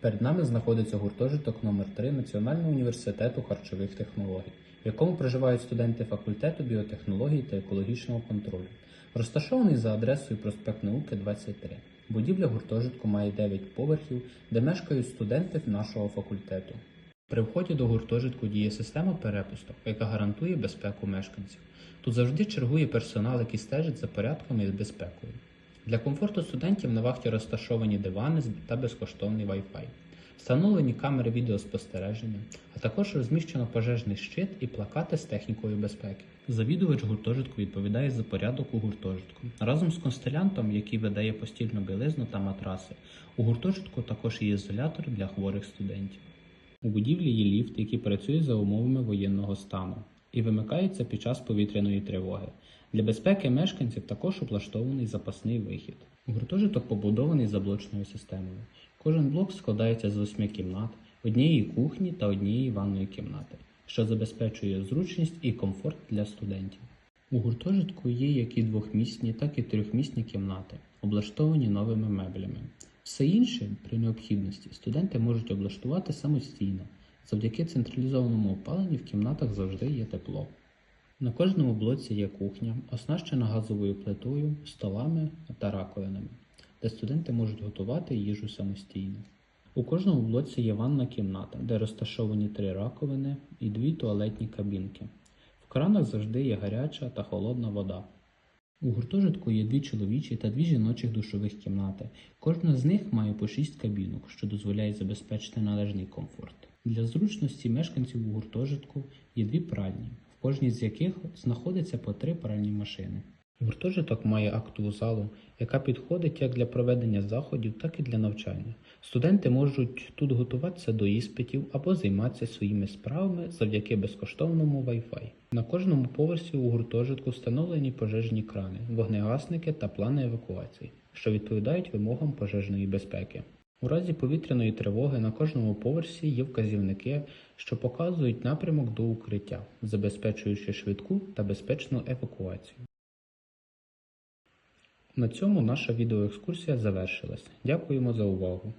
Перед нами знаходиться гуртожиток номер 3 Національного університету харчових технологій, в якому проживають студенти факультету біотехнологій та екологічного контролю. Розташований за адресою проспект Науки 23. Будівля гуртожитку має 9 поверхів, де мешкають студенти нашого факультету. При вході до гуртожитку діє система перепусток, яка гарантує безпеку мешканців. Тут завжди чергує персонал, який стежить за порядком і безпекою. Для комфорту студентів на вахті розташовані дивани та безкоштовний Wi-Fi. Встановлені камери відеоспостереження, а також розміщено пожежний щит і плакати з технікою безпеки. Завідувач гуртожитку відповідає за порядок у гуртожитку. Разом з констелянтом, який видає постільну білизну та матраси, у гуртожитку також є ізолятор для хворих студентів. У будівлі є ліфт, який працює за умовами воєнного стану і вимикається під час повітряної тривоги. Для безпеки мешканців також облаштований запасний вихід. Гуртожиток побудований за блочною системою. Кожен блок складається з восьми кімнат, однієї кухні та однієї ванної кімнати, що забезпечує зручність і комфорт для студентів. У гуртожитку є як і двохмісні, так і трьохмісні кімнати, облаштовані новими меблями. Все інше, при необхідності, студенти можуть облаштувати самостійно. Завдяки централізованому опаленню в кімнатах завжди є тепло. На кожному блоці є кухня, оснащена газовою плитою, столами та раковинами, де студенти можуть готувати їжу самостійно. У кожному блоці є ванна кімната, де розташовані три раковини і дві туалетні кабінки. В кранах завжди є гаряча та холодна вода. У гуртожитку є дві чоловічі та дві жіночих душових кімнати. Кожна з них має по шість кабінок, що дозволяє забезпечити належний комфорт. Для зручності мешканців у гуртожитку є дві пральні, в кожній з яких знаходиться по три пральні машини. Гуртожиток має актову залу, яка підходить як для проведення заходів, так і для навчання. Студенти можуть тут готуватися до іспитів або займатися своїми справами завдяки безкоштовному Wi-Fi. На кожному поверсі у гуртожитку встановлені пожежні крани, вогнегасники та плани евакуації, що відповідають вимогам пожежної безпеки. У разі повітряної тривоги на кожному поверсі є вказівники, що показують напрямок до укриття, забезпечуючи швидку та безпечну евакуацію. На цьому наша відеоекскурсія завершилась. Дякуємо за увагу!